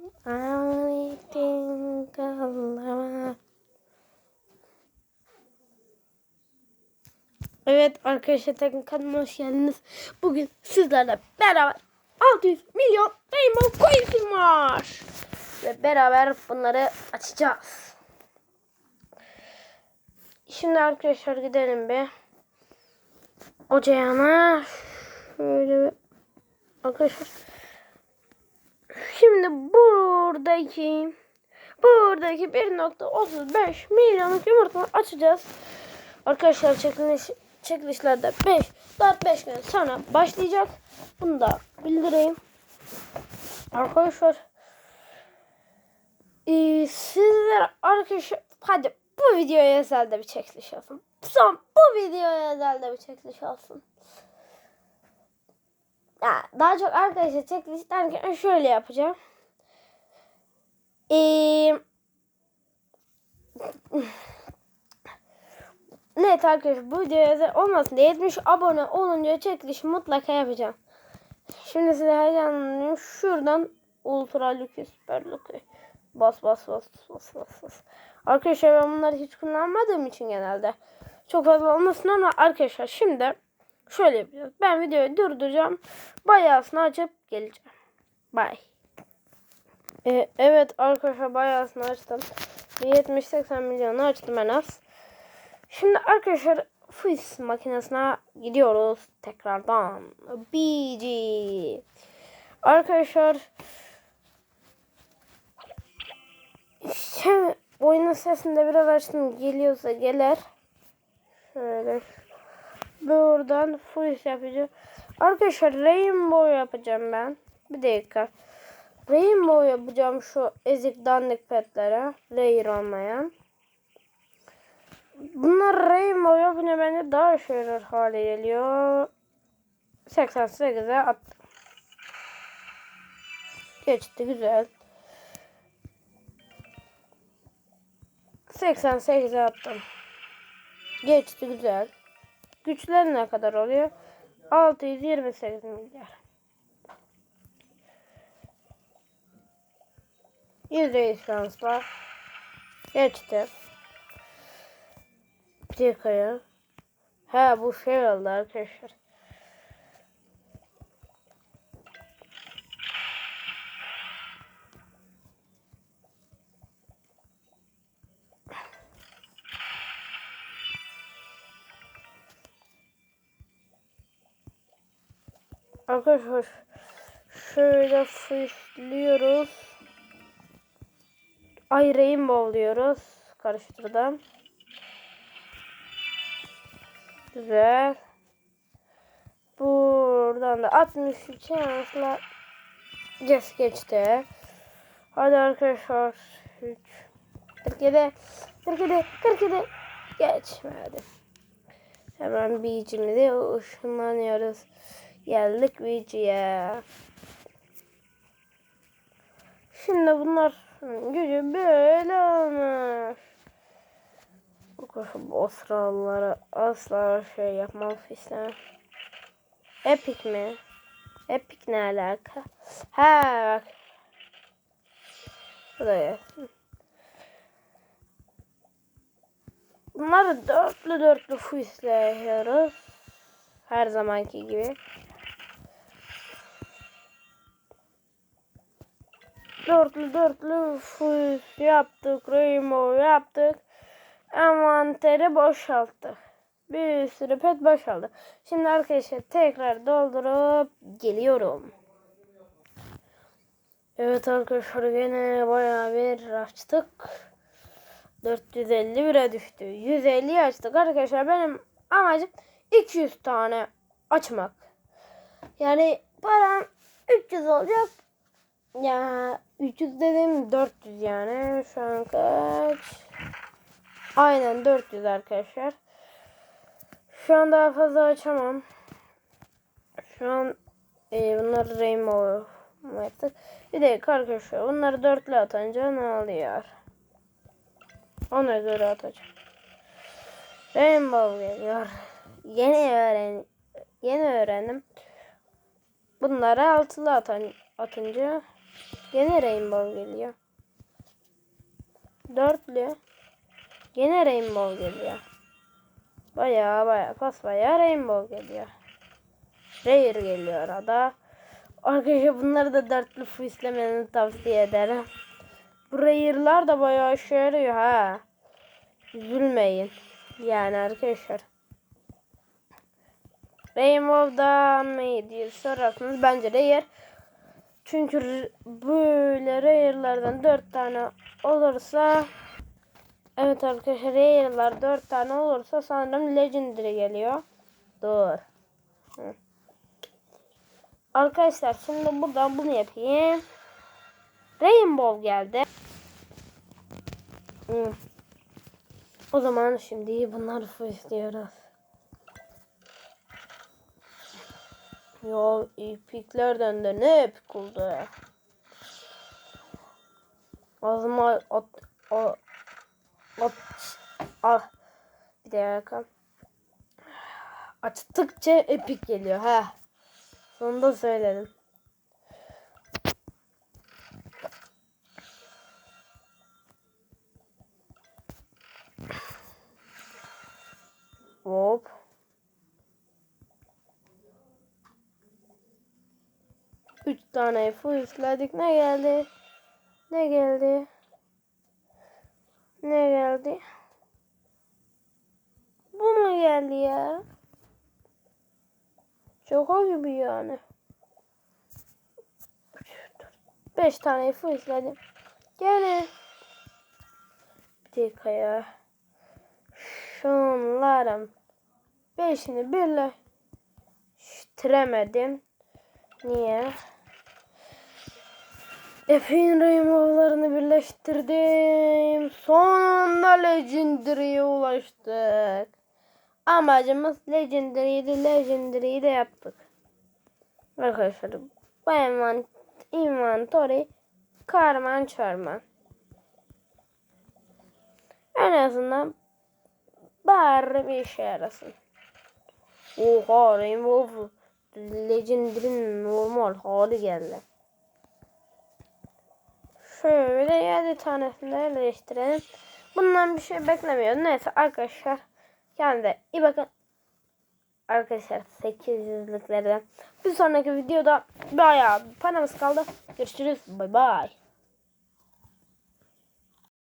I think I'll- Evet arkadaşlar teknik kanalıma hoş geldiniz. Bugün sizlerle beraber 600 milyon Rainbow Coins'im var. Ve beraber bunları açacağız. Şimdi arkadaşlar gidelim bir. Ocağına. Şöyle bir. Arkadaşlar. Şimdi buradaki buradaki 1.35 milyonluk yumurta açacağız. Arkadaşlar çekiliş çekilişlerde 5 4 5 gün sonra başlayacak. Bunu da bildireyim. Arkadaşlar ee, sizler arkadaşlar hadi bu videoya özel de bir çekiliş olsun. Son bu videoya özel de bir çekiliş olsun. Ya, daha çok arkadaşlar çekiliş derken şöyle yapacağım. Eee Evet arkadaşlar bu videoya olmasın diye 70 abone olunca çekiliş mutlaka yapacağım. Şimdi size heyecanlanıyorum. Şuradan ultra lükü süper lükü. Bas bas bas bas bas bas. Arkadaşlar ben bunları hiç kullanmadığım için genelde. Çok fazla olmasın ama arkadaşlar şimdi şöyle yapacağız. Ben videoyu durduracağım. Bayağısını açıp geleceğim. Bye. Ee, evet arkadaşlar bayağısını açtım. 70-80 milyonu açtım en az. Şimdi arkadaşlar fıs makinesine gidiyoruz tekrardan. BG. Arkadaşlar şey, oyunun sesini de biraz açtım. Geliyorsa gelir. Şöyle buradan fıs yapacağım. Arkadaşlar rainbow yapacağım ben. Bir dakika. Rainbow yapacağım şu ezik dandik petlere. Rare olmayan. Bunlar Rainbow yapınca bence daha yarar hale geliyor. 88'e attım. Geçti güzel. 88'e attım. Geçti güzel. Güçler ne kadar oluyor? 628 milyar. %100 şansla. Geçti. Bir dakika ya. Ha bu şey oldu arkadaşlar. Arkadaşlar şöyle fışlıyoruz. Ay rainbow diyoruz. Karıştırdım. Güzel. Buradan da 63 yansla geç geçti. Hadi arkadaşlar. 3 47 47 47 geçmedi. Hemen beach'imize ışınlanıyoruz. Geldik beach'e. Şimdi bunlar gücü böyle olmuş. Bu Astrallara asla şey yapmam istemem. Epic mi? Epic ne alaka? Ha bak. Buraya. Bunları dörtlü dörtlü fuyusla yapıyoruz. Her zamanki gibi. Dörtlü dörtlü fuyus yaptık. Rainbow yaptık envanteri boşalttı. Bir sürü pet boşaldı. Şimdi arkadaşlar tekrar doldurup geliyorum. Evet arkadaşlar yine bayağı bir açtık. 451'e düştü. 150 açtık arkadaşlar. Benim amacım 200 tane açmak. Yani param 300 olacak. Ya 300 dedim 400 yani. Şu an kaç? Aynen 400 arkadaşlar. Şu an daha fazla açamam. Şu an e, bunları rainbow yaptık. Bir de arkadaşlar bunları dörtlü atınca ne oluyor? Ona göre atacağım. Rainbow geliyor. Yeni öğren yeni öğrendim. Bunları altılı atan atınca Gene Rainbow geliyor. Dörtlü. Gene Rainbow geliyor. Baya baya pas baya Rainbow geliyor. Rare geliyor arada. Arkadaşlar bunları da dörtlü fuislemeni tavsiye ederim. Bu Rare'lar da bayağı işe yarıyor ha. Üzülmeyin. Yani arkadaşlar. Rainbow'dan mı diye sorarsanız bence Rare. Çünkü böyle Rare'lardan 4 tane olursa Evet arkadaşlar Rare'lar 4 tane olursa sanırım Legendary geliyor. Dur. Arkadaşlar şimdi buradan bunu yapayım. Rainbow geldi. Hı. O zaman şimdi bunları istiyoruz. Ya epiklerden de ne epik oldu ya. Ağzıma at, at, at, ah. Bir dakika. Açtıkça epik geliyor ha. Sonunda söyledim. Hop. Tane fuizledik. Ne geldi? Ne geldi? Ne geldi? Bu mu geldi ya? Şaka gibi yani. Beş tane fuizledim. Gene. Bir dakika ya. Şunların beşini birleştiremedim. Niye? Epey'in Rainbow'larını birleştirdim. Sonunda Legendary'e ulaştık. Amacımız Legendary'di. Legendary'yi de yaptık. Arkadaşlar bu envant inventory karman çorman. En azından bari bir işe yarasın. Oha Rainbow Legendary'nin normal hali geldi. Şöyle 7 tanesini yerleştirelim. Bundan bir şey beklemiyorum. Neyse arkadaşlar. Kendinize iyi bakın. Arkadaşlar 800'lüklerden. Bir sonraki videoda bayağı paramız kaldı. Görüşürüz. Bay bay.